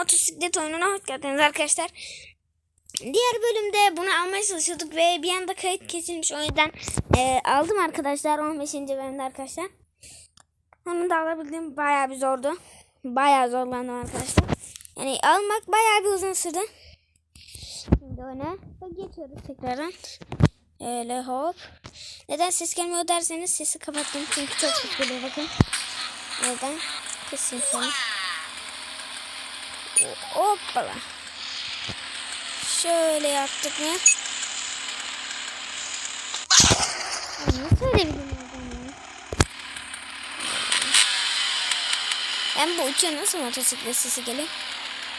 motosiklet oyununa hoş geldiniz arkadaşlar. Diğer bölümde bunu almaya çalışıyorduk ve bir anda kayıt kesilmiş. O yüzden e, aldım arkadaşlar 15. bölümde arkadaşlar. Onu da alabildim. Bayağı bir zordu. Bayağı zorlandım arkadaşlar. Yani almak bayağı bir uzun sürdü. Şimdi öne geçiyoruz tekrardan. Öyle hop. Neden ses gelmiyor derseniz sesi kapattım. Çünkü çok ses geliyor bakın. Neden? Kısayım şöyle. Hoppala. Şöyle yaptık mı? Nasıl ya? Ben bu uçuyor nasıl motosiklet sesi geliyor?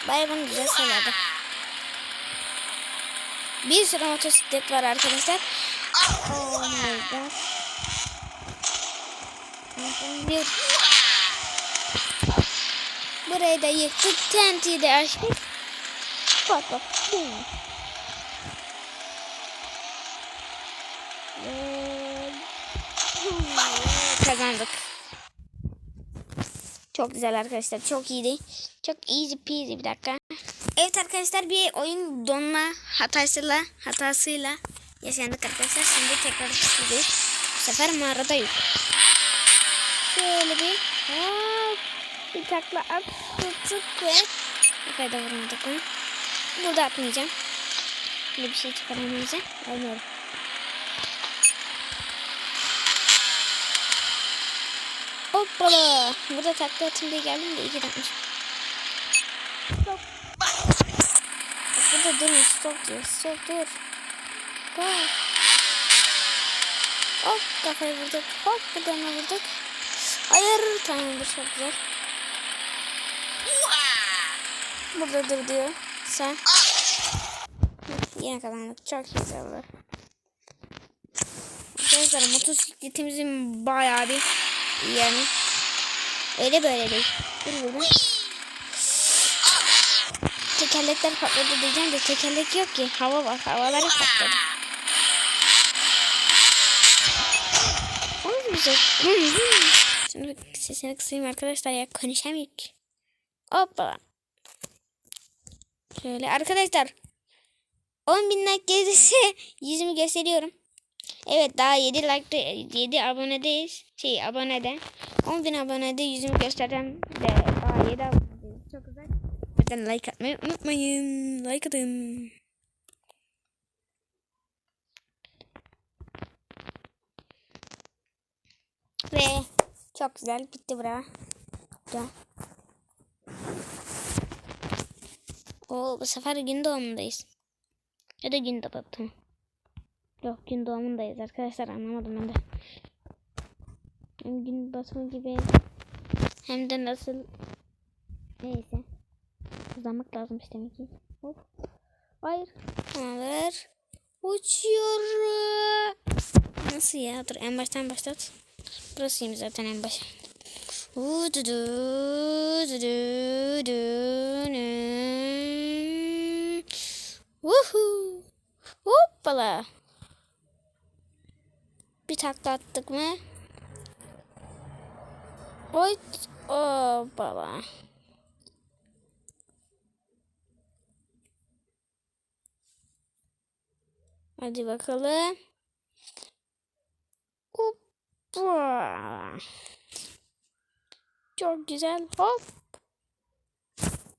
Bayağı bana güzel söylerdi. Bir sürü motosiklet var arkadaşlar. Oh my god. Bir. Burayı da yıktık. Tentiyi de açtık. Bak bak. Ve- Kazandık. Çok güzel arkadaşlar. Çok iyiydi. Çok easy peasy bir dakika. Evet arkadaşlar bir oyun donma hatasıyla hatasıyla yaşandık arkadaşlar. Şimdi tekrar çıkıyoruz. Bu sefer mağarada yok. Şöyle bir hop, bir takla at tuttuk ve yukarıda vurmadık onu. Burada atmayacağım. Şimdi bir şey çıkaramayacağım. Bilmiyorum. Hoppala. Burada takla atayım diye geldim de iki takmış. Stop. Burada durun stop diyor. Stop dur. Go. Hop kafayı vurduk. Hop buradan da vurduk. Hayır tamamdır çok güzel. Burada dur diyor. Sen. Yine kazandık. Çok güzel olur. Arkadaşlar motosikletimizin bayağı bir yani öyle böyle değil. Dur burada. Tekerlekler patladı diyeceğim de tekerlek yok ki. Hava var. Havaları patladı. O güzel. Şimdi sesini kısayım arkadaşlar ya konuşamıyorum. ki. Hoppa. Şöyle arkadaşlar 10 bin like gelirse yüzümü gösteriyorum. Evet daha 7 like 7 abonedeyiz. Şey abonede. 10 bin abonede yüzümü göstereceğim. De daha 7 abonedeyiz. Çok güzel. Yüzden like atmayı unutmayın. Like atın. Ve çok güzel bitti bura. Güzel. Oo, bu sefer gün doğumundayız. Ya da gün batımı. Yok gün doğumundayız arkadaşlar anlamadım ben de. Hem gün batımı gibi hem de nasıl neyse. Hızlanmak lazım işte demek ki. Hop. Hayır. Tamamdır. Uçuyorum. Nasıl ya? Dur en baştan başlat. Burasıyım zaten en baş. Udu du du du du Woohoo. Hoppala. Bir takla attık mı? Oy. Hoppala. Hadi bakalım. Hoppa. Çok güzel. Hop.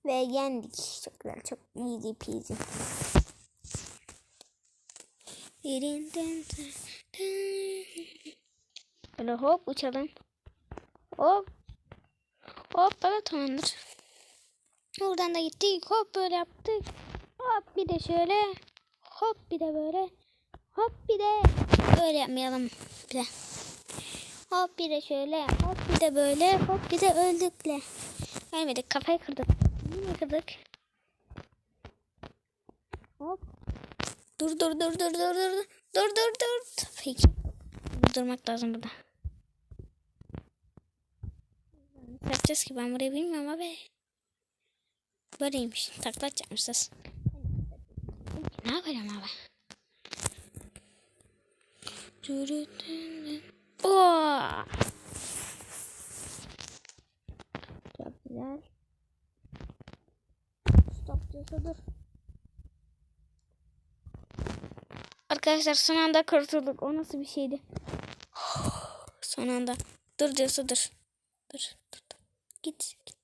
Ve yendik. Çok güzel. Çok easy peasy. Böyle hop uçalım. Hop. Hop böyle tamamdır. Oradan da gittik. Hop böyle yaptık. Hop bir de şöyle. Hop bir de böyle. Hop bir de böyle yapmayalım. Bir de. Hop bir de şöyle. Hop bir de böyle. Hop bir de öldükle. Ölmedik. Kafayı kırdık. Yine kırdık. Hop. Dur dur dur dur dur dur. Dur dur dur. Peki. Durmak lazım burada. Ne yapacağız ki ben burayı bilmiyorum abi. Böyleymiş. Takla atacakmışız. Ne yapacağım abi? Oo. Çok güzel. Diyorsa dur. Arkadaşlar son anda kurtulduk. O nasıl bir şeydi? Son anda. Dur diyorsa dur. Dur. dur, dur. Git. git.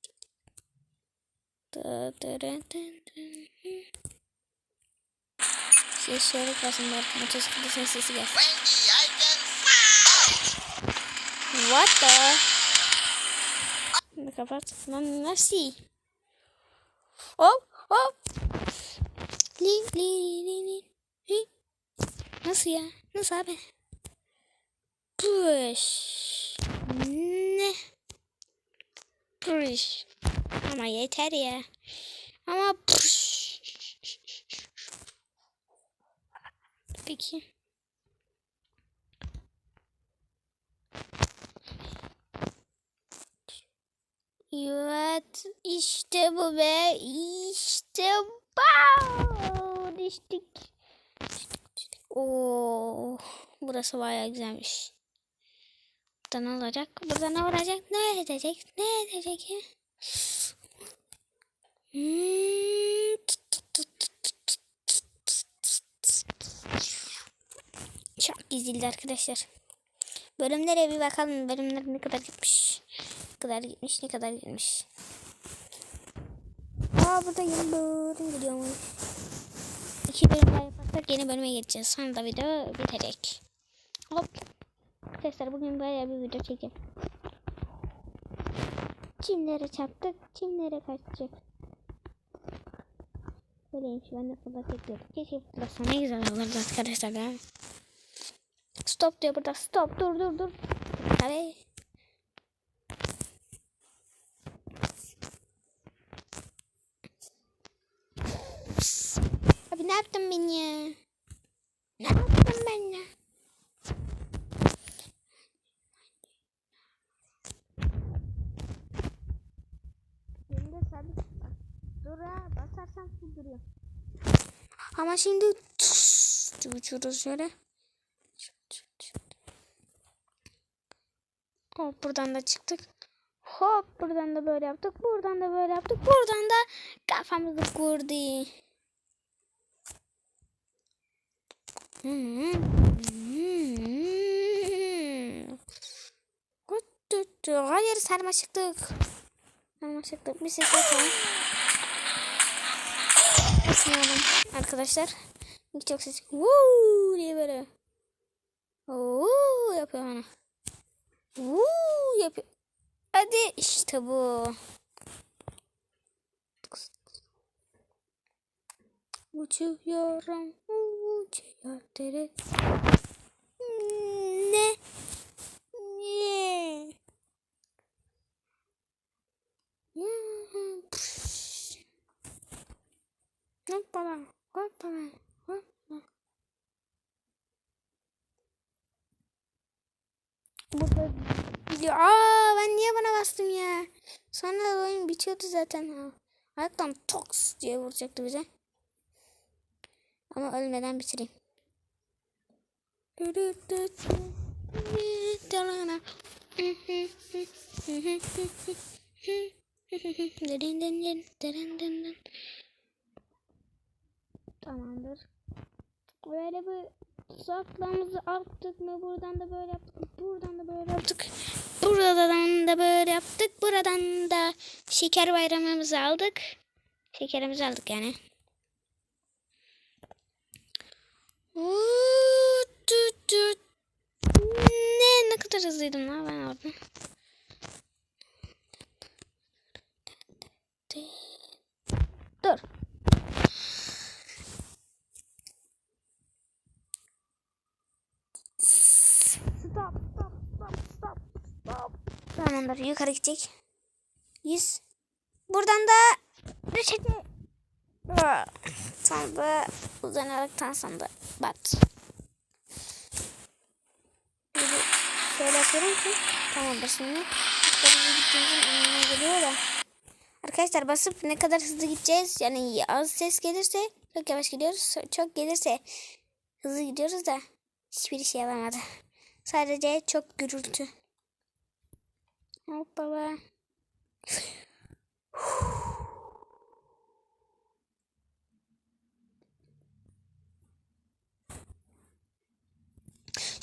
Ses şöyle kalsın bari. Motosikletin sesi gelsin. What the? Şimdi kapat. Lan nasıl? Hop hop. Li li li li. Nasıl ya? Nasıl abi? Push. Ne? Push. Ama yeter ya. Ama push. Peki. Evet işte bu be işte bu düştük. Oo, burası bayağı güzelmiş. Burada ne olacak? Burada ne olacak? Ne edecek? Ne edecek? Hmm. Çok gizliydi arkadaşlar. Bölümlere bir bakalım. Bölümler ne kadar gitmiş. Ne kadar gitmiş, ne kadar gitmiş. Aa burada yeni bölüm gidiyormuş. İki bölüm daha yeni bölüme geçeceğiz. Sonra da video bitecek. Hop. Arkadaşlar bugün bayağı bir video çekeceğim. Çimlere çarptık. Çimlere kaçacak. Böyleymiş ben de fırlatıyordum. Keşke fırlatsa ne güzel olurdu arkadaşlar ya. Stop diyor burada. Stop dur dur dur. Tabii. Ne yaptın ben ya? Ne yaptım ben ya? Yerinde sabit bak. Dur ha basarsan su duruyor. Ama şimdi uçuruz şöyle. Hop buradan da çıktık. Hop buradan da böyle yaptık. Buradan da böyle yaptık. Buradan da kafamızı kurdu. Hayır sarmaşıklık. Sarmaşıklık bir ses yapalım. Isınalım arkadaşlar. Çok ses. Woo diye böyle. Woo yapıyor bana. Woo yapıyor. Hadi işte bu. Uçuyorum, dere. Ne? Ne? Hoppala, hoppala, hoppala. Burada gidiyor. Aa ben niye bana bastım ya? Sonra oyun bitiyordu zaten. Ha. Ayaktan toks diye vuracaktı bize. Ama ölmeden bitireyim. Tamamdır. Böyle bir Uzaklarımızı attık mı? Buradan da böyle yaptık. Buradan da böyle yaptık. Buradan da böyle yaptık. Buradan da şeker bayramımızı aldık. Şekerimizi aldık yani. Uuu, tü, tü. Ne ne kadar hızlıydım lan ben orada. Dur. Stop, stop, stop, stop, stop. Tamamdır, yukarı gidecek. 100. Buradan da reçete. Aa, Sonra sonra da bat. böyle atıyorum ki tamamdır şimdi. İşte gittiğimizin önüne geliyor da. Arkadaşlar basıp ne kadar hızlı gideceğiz yani az ses gelirse çok yavaş gidiyoruz. Çok gelirse hızlı gidiyoruz da hiçbir şey yapamadı. Sadece çok gürültü. Hop baba.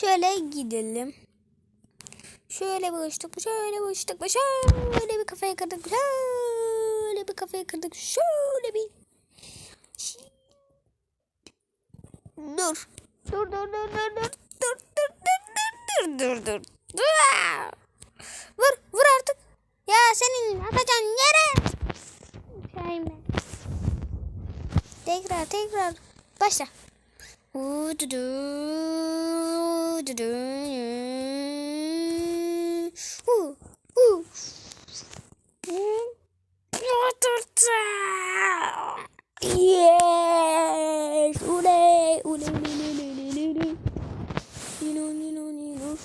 Şöyle gidelim. Şöyle bir uçtuk, şöyle bir uçtuk, şöyle bir kafayı kırdık, şöyle bir kafayı kırdık, şöyle bir. Dur. Dur dur dur dur dur. Dur dur dur dur dur dur dur. Aa! Vur vur artık. Ya senin atacağın yere. Uçayım ben. Tekrar tekrar. Başla. Ududu, ududu. Uh, Yes. Ule, ule, ule, ule, ule, ule. Nino, nino, nino.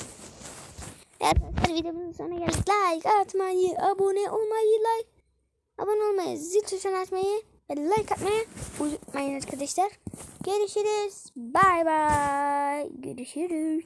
Arkadaşlar videomuzun sonuna geldik. Like atmayı, abone olmayı, like abone olmayı, zil tuşunu açmayı ve like atmayı unutmayın arkadaşlar. Görüşürüz. Bye bye. Görüşürüz.